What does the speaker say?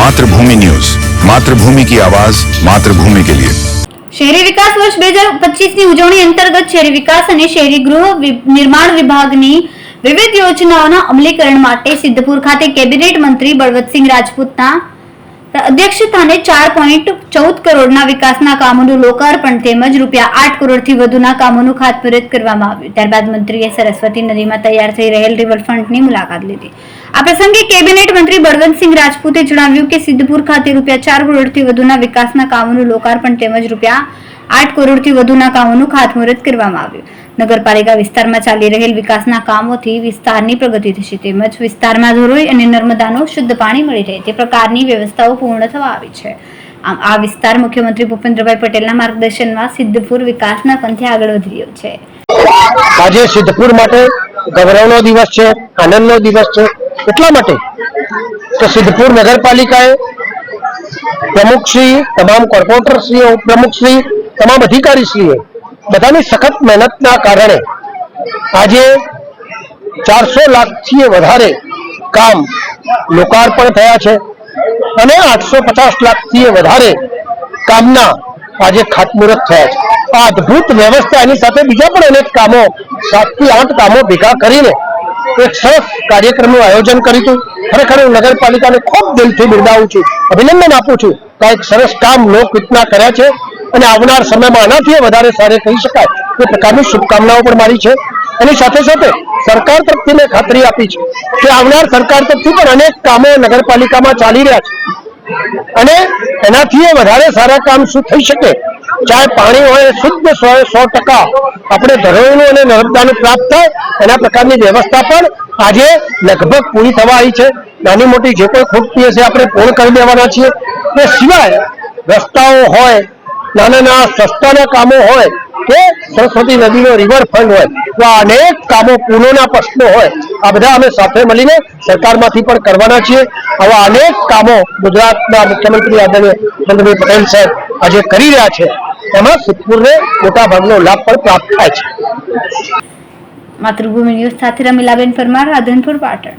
Mathrubhumi news. Mathrubhumi કી આવાજ માતૃભૂમિ કે લિયે. શહેરી વિકાસ વર્ષ બે હજાર પચીસની ઉજવણી અંતર્ગત શહેરી વિકાસ અને શહેરી ગૃહ નિર્માણ વિભાગની વિવિધ યોજનાઓના અમલીકરણ માટે સિદ્ધપુર ખાતે કેબિનેટ મંત્રી બળવંતસિંહ રાજપૂતના અધ્યક્ષસ્થાને ચાર પોઈન્ટ ચૌદ કરોડના વિકાસના કામોનું લોકાર્પણ તેમજ રૂપિયા આઠ કરોડથી વધુના કામોનું ખાતમુહૂર્ત કરવામાં આવ્યું. ત્યારબાદ મંત્રીએ સરસ્વતી નદીમાં તૈયાર થઈ રહેલ રિવરફ્રન્ટની મુલાકાત લીધી. આ પ્રસંગે કેબિનેટ મંત્રી બળવંતસિંહ રાજપૂતે જણાવ્યું કે સિદ્ધપુર ખાતે રૂપિયા ચાર કરોડથી વધુના વિકાસના કામોનું લોકાર્પણ તેમજ રૂપિયા આઠ કરોડથી વધુના કામોનું ખાતમુહૂર્ત કરવામાં આવ્યું. નગરપાલિકા વિસ્તારમાં ચાલી રહેલ વિકાસના કામોથી વિસ્તારની પ્રગતિ થશે. તેમજ વિસ્તારમાં ધોરોઈ અને નર્મદાનું શુદ્ધ પાણી મળી રહે તે પ્રકારની વ્યવસ્થાઓ પૂર્ણ થવા આવી છે. આમ, આ વિસ્તાર મુખ્યમંત્રી ભૂપેન્દ્રભાઈ પટેલના માર્ગદર્શનમાં સિદ્ધપુર વિકાસના પંથે આગળ વધી રહ્યો છે. આજે સિદ્ધપુર માટે ગૌરવનો દિવસ છે, આનંદનો દિવસ છે એટલા માટે કે સિદ્ધપુર નગરપાલિકાએ પ્રમુખશ્રી, તમામ કોર્પોરેટરશ્રીઓ પ્રમુખશ્રી તમામ અધિકારીશ્રીઓ બધાની સખત મહેનતના કારણે આજે ચારસો લાખથી વધારે કામ લોકાર્પણ થયા છે અને આઠસો પચાસ લાખથી વધારે કામના આજે ખાતમુહૂર્ત થયા છે. આ અદ્ભુત વ્યવસ્થા એની સાથે બીજા પણ અનેક કામો સાતથી આઠ કામો ભેગા કરીને કાર્યક્રમનું આયોજન કર્યું ખરેખર હું નગરપાલિકાને ખૂબ દિલથી બિરદાવું છું. અભિનંદન આપું છું કે એક સરસ કામ લોકહિતના કર્યા છે અને આવનાર સમયમાં આનાથી વધારે સારે કહી શકાય. એ પ્રકારની શુભકામનાઓ પણ મારી છે. એની સાથે સાથે સરકાર તરફથી મેં ખાતરી આપી છે કે આવનાર સરકાર તરફથી પણ અનેક કામો નગરપાલિકામાં ચાલી રહ્યા છે. અને એનાથી વધારે સારા કામ શું થઈ શકે? ચાહે પાણી હોય, શુદ્ધ સો સો ટકા આપણે ધરોઈનું અને નર્મદાનું પ્રાપ્ત થાય, એના પ્રકારની વ્યવસ્થા પણ આજે લગભગ પૂરી થવા આવી છે. નાની મોટી જે કોઈ ખૂટતી હશે આપણે પૂર્ણ કરી દેવાના છીએ. એ સિવાય રસ્તાઓ હોય નાના નાના સસ્તાના કામો હોય કે સરસ્વતી નદીનો રિવરફ્રન્ટ હોય, તો અનેક કામો પુલોના પ્રશ્નો હોય. આ બધા અમે સાથે મળીને સરકારમાંથી પણ કરવાના છીએ. આવા અનેક કામો ગુજરાતના મુખ્યમંત્રી આદરણીય ચંદ્રભાઈ પટેલ સાહેબ આજે કરી રહ્યા છે. એમાં સિદ્ધપુરને મોટા ભાગનો લાભ પણ પ્રાપ્ત થાય છે. માતૃભૂમિ ન્યૂઝ સાથે રમીલાબેન પરમાર, રાધનપુર પાટણ.